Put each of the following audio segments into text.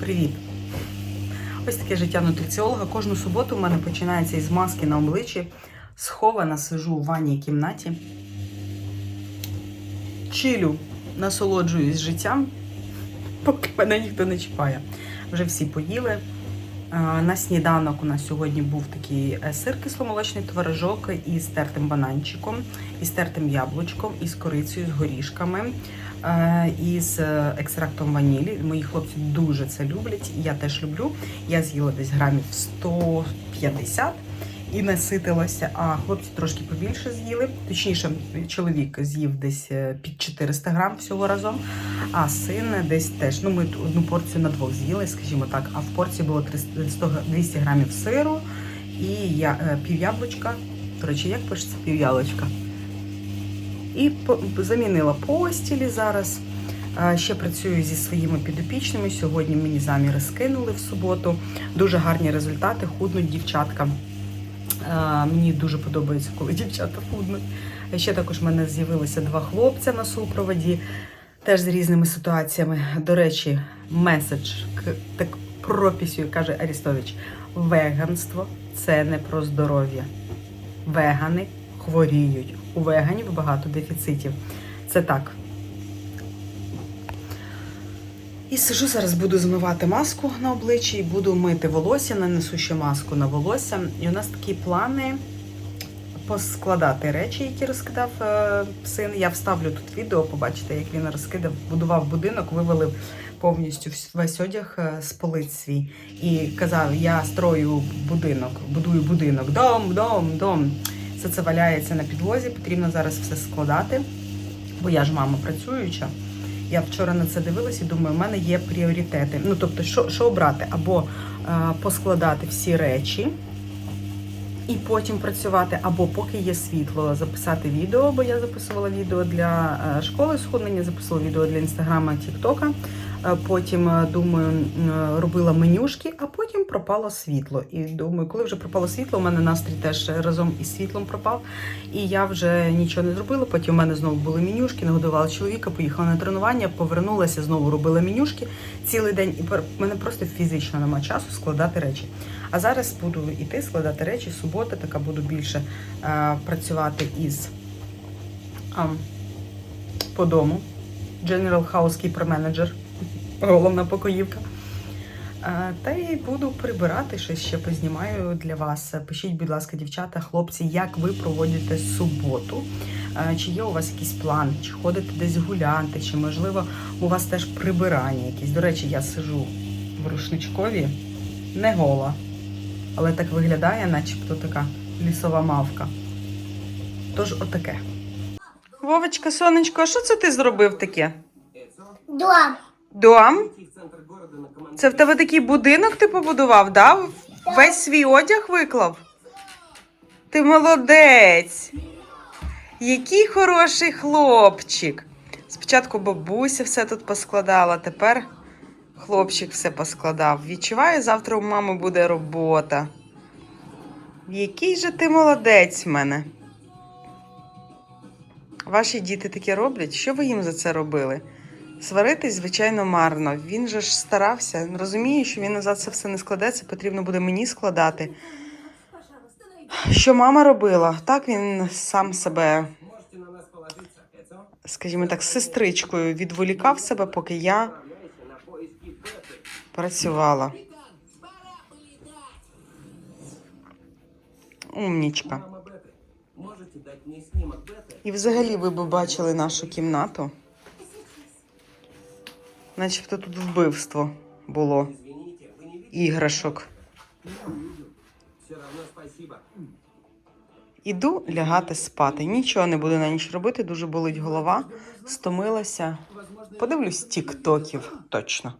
Привіт! Ось таке життя нутриціолога. Кожну суботу у мене починається із маски на обличчі. Схована сижу у ванній кімнаті. Чилю, насолоджуюсь життям, поки мене ніхто не чіпає. Вже всі поїли. На сніданок у нас сьогодні був такий е, сир кисломолочний творожок із тертим бананчиком, із тертим яблучком, із корицею, з горішками, е, із е, екстрактом ванілі. Мої хлопці дуже це люблять, я теж люблю. Я з'їла десь грамів 150 і наситилася, а хлопці трошки побільше з'їли. Точніше, чоловік з'їв десь е, під 400 грам всього разом, а син десь теж. Ну, ми одну порцію на двох з'їли, скажімо так, а в порції було 300, 200 грамів сиру і я, е, пів яблучка. До речі, як пишеться пів яблучка? І замінила постілі зараз. Ще працюю зі своїми підопічними. Сьогодні мені заміри скинули в суботу. Дуже гарні результати, худнуть дівчатка. Мені дуже подобається, коли дівчата худнуть. Ще також в мене з'явилися два хлопця на супроводі, теж з різними ситуаціями. До речі, меседж так прописю, каже Арістович: веганство це не про здоров'я. Вегани хворіють. У веганів багато дефіцитів. Це так. І сижу зараз, буду змивати маску на обличчі буду мити волосся, нанесу ще маску на волосся. І у нас такі плани поскладати речі, які розкидав е, син. Я вставлю тут відео, побачите, як він розкидав, будував будинок, вивалив повністю весь одяг е, з полиць свій. І казав: я строю будинок, будую будинок, дом, дом, дом. Все це валяється на підлозі, потрібно зараз все складати, бо я ж мама працююча. Я вчора на це дивилась і думаю, в мене є пріоритети. Ну тобто, що, що обрати? Або е, поскладати всі речі і потім працювати, або поки є світло, записати відео, бо я записувала відео для е, школи сходнення, записувала відео для інстаграма, тіктока. Е, Потім е, думаю, робила менюшки, а потім пропало світло. І думаю, коли вже пропало світло, у мене настрій теж разом із світлом пропав. І я вже нічого не зробила. Потім у мене знову були менюшки, нагодувала чоловіка, поїхала на тренування, повернулася, знову робила менюшки цілий день. І в мене просто фізично нема часу складати речі. А зараз буду йти складати речі. Субота, така буду більше е, працювати із а, по дому. General Housekeeper Manager, головна покоївка. Е, Та й буду прибирати щось ще познімаю для вас. Пишіть, будь ласка, дівчата, хлопці, як ви проводите суботу. Е, Чи є у вас якісь плани, чи ходите десь гуляти, чи можливо у вас теж прибирання якісь. До речі, я сижу в рушничкові, не гола, але так виглядає, начебто така лісова мавка. Тож отаке. Вовочка, сонечко, а що це ти зробив таке? Дом. Дом? Це в тебе такий будинок ти побудував, да? Весь свій одяг виклав? Ти молодець. Який хороший хлопчик. Спочатку бабуся все тут поскладала, тепер хлопчик все поскладав. Відчуваю, завтра у мами буде робота. Який же ти молодець в мене. Ваші діти таке роблять? Що ви їм за це робили? Сваритись, звичайно, марно. Він же ж старався. Розуміє, що він назад це все не складеться, потрібно буде мені складати. Що мама робила? Так він сам себе, скажімо так, з сестричкою відволікав себе, поки я працювала. Умнічка. І взагалі ви б бачили нашу кімнату. Начебто тут вбивство було іграшок. Іду лягати спати. Нічого не буду на ніч робити, дуже болить голова, стомилася. Подивлюсь тіктоків точно.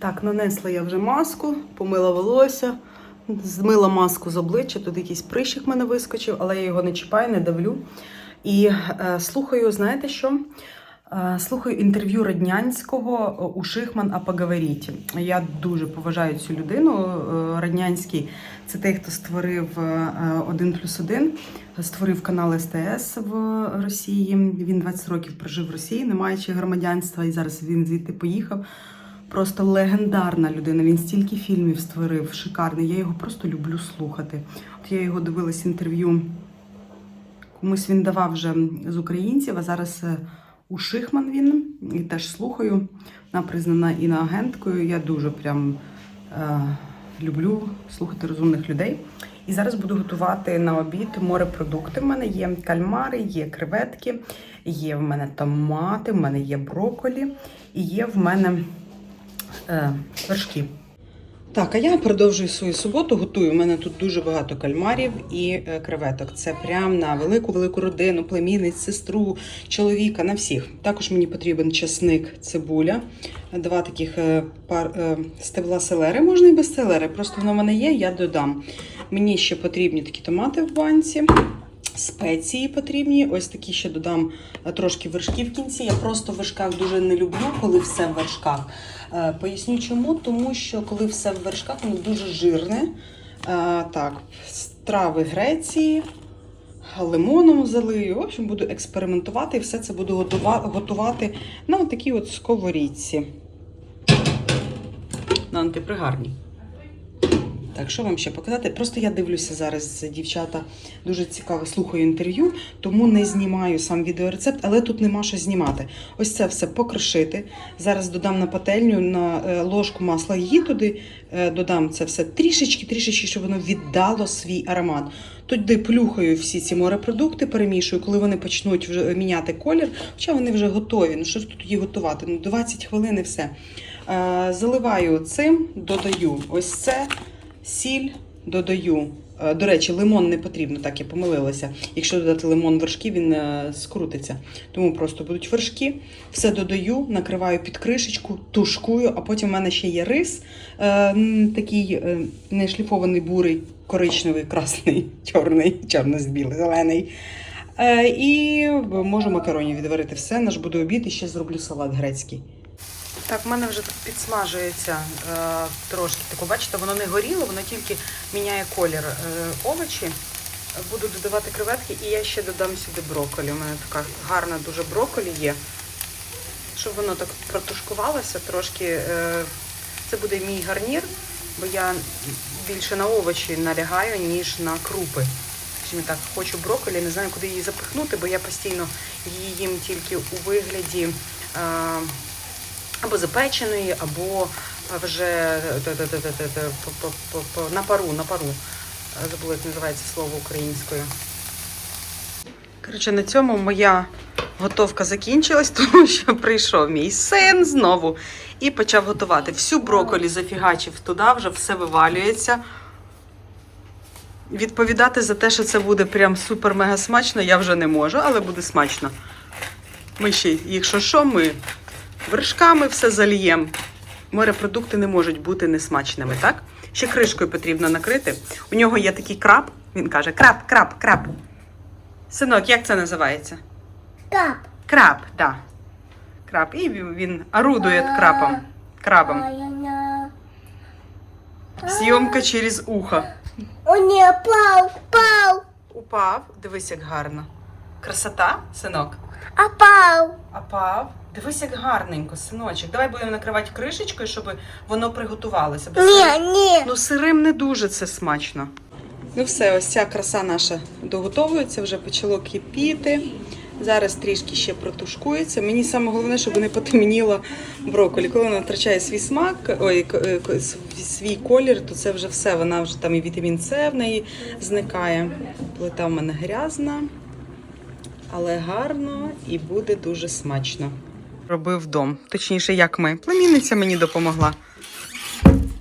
Так, нанесла я вже маску, помила волосся, змила маску з обличчя. Тут якийсь прищик мене вискочив, але я його не чіпаю, не давлю. І е, слухаю, знаєте що? Е, Слухаю інтерв'ю Раднянського у Шихман, а поговоріть. Я дуже поважаю цю людину. Е, Раднянський це той, хто створив е, «Один плюс один, створив канал СТС в Росії. Він 20 років прожив в Росії, не маючи громадянства, і зараз він звідти поїхав. Просто легендарна людина. Він стільки фільмів створив, шикарний. Я його просто люблю слухати. От я його дивилась інтерв'ю. Комусь він давав вже з українців, а зараз е, у Шихман він і теж слухаю. Вона признана іноагенткою. Я дуже прям е, люблю слухати розумних людей. І зараз буду готувати на обід морепродукти. В мене є кальмари, є креветки, є в мене томати, в мене є броколі і є в мене е, вершки. Так, а я продовжую свою суботу. Готую. У мене тут дуже багато кальмарів і е, креветок. Це прям на велику велику родину, племінниць, сестру, чоловіка, на всіх. Також мені потрібен часник, цибуля, два таких е, пар е, стебла селери. Можна і без селери, просто воно в мене є, я додам. Мені ще потрібні такі томати в банці. Спеції потрібні. Ось такі ще додам е, трошки вершків в кінці. Я просто в вершках дуже не люблю, коли все в вершках. Е, Поясню чому, тому що коли все в вершках, воно дуже жирне. Е, Так, страви Греції, лимоном залию. В общем, буду експериментувати і все це буду готувати на такій от сковорідці. На антипригарній. Так, що вам ще показати? Просто я дивлюся зараз, дівчата, дуже цікаво слухаю інтерв'ю, тому не знімаю сам відеорецепт, але тут нема що знімати. Ось це все покришити. Зараз додам на пательню на е, ложку масла її туди, е, додам це все трішечки, трішечки, щоб воно віддало свій аромат. Туди плюхаю всі ці морепродукти, перемішую, коли вони почнуть вже міняти колір, хоча вони вже готові. Ну що ж тут її готувати? Ну 20 хвилин і все. Е, Заливаю цим, додаю ось це сіль додаю. Е, До речі, лимон не потрібно, так я помилилася. Якщо додати лимон вершки, він е, скрутиться. Тому просто будуть вершки. Все додаю, накриваю під кришечку, тушкую, а потім в мене ще є рис, е, такий е, не бурий, коричневий, красний, чорний, чорно-білий, зелений. І можу макаронів відварити все. Наш буде обід і ще зроблю салат грецький. Так, в мене вже тут підсмажується е, трошки. Тако, бачите, воно не горіло, воно тільки міняє колір е, овочі. Буду додавати креветки і я ще додам сюди брокколі. У мене така гарна дуже брокколі є. Щоб воно так протушкувалося трошки. Е, це буде мій гарнір, бо я більше на овочі налягаю, ніж на крупи. Скажімо так, хочу брокколі, не знаю, куди її запихнути, бо я постійно її їм тільки у вигляді. Е, або запеченої, або вже на пару, на пару. Забула, як називається слово українською. Коротше, на цьому моя готовка закінчилась, тому що прийшов мій син знову і почав готувати. Всю броколі зафігачив туди, вже все вивалюється. Відповідати за те, що це буде прям супер-мега смачно, я вже не можу, але буде смачно. Ми ще, якщо що, ми вершками все зальємо. Морепродукти не можуть бути несмачними, так? Ще кришкою потрібно накрити. У нього є такий краб. Він каже: краб, краб, краб. Синок, як це називається? Кап. Краб, так. Да. Краб. І він- орудує крабом. Крабом. Зйомка через ухо. О, не, пау, пау, Упав. Дивись, як гарно. Красота, синок. а пау. Апав. Дивись, як гарненько, синочок. Давай будемо накривати кришечкою, щоб воно приготувалося. Бо Не, не. Ну, сирим не дуже це смачно. Ну все, ось ця краса наша доготовується, вже почало кипіти. Зараз трішки ще протушкується. Мені саме головне, щоб не потемніло брокколі. Коли вона втрачає свій смак, ой, к- е, к- свій колір, то це вже все. Вона вже там і вітамін С в неї зникає. Плита в мене грязна, але гарно і буде дуже смачно. Робив дом. Точніше, як ми. Племінниця мені допомогла.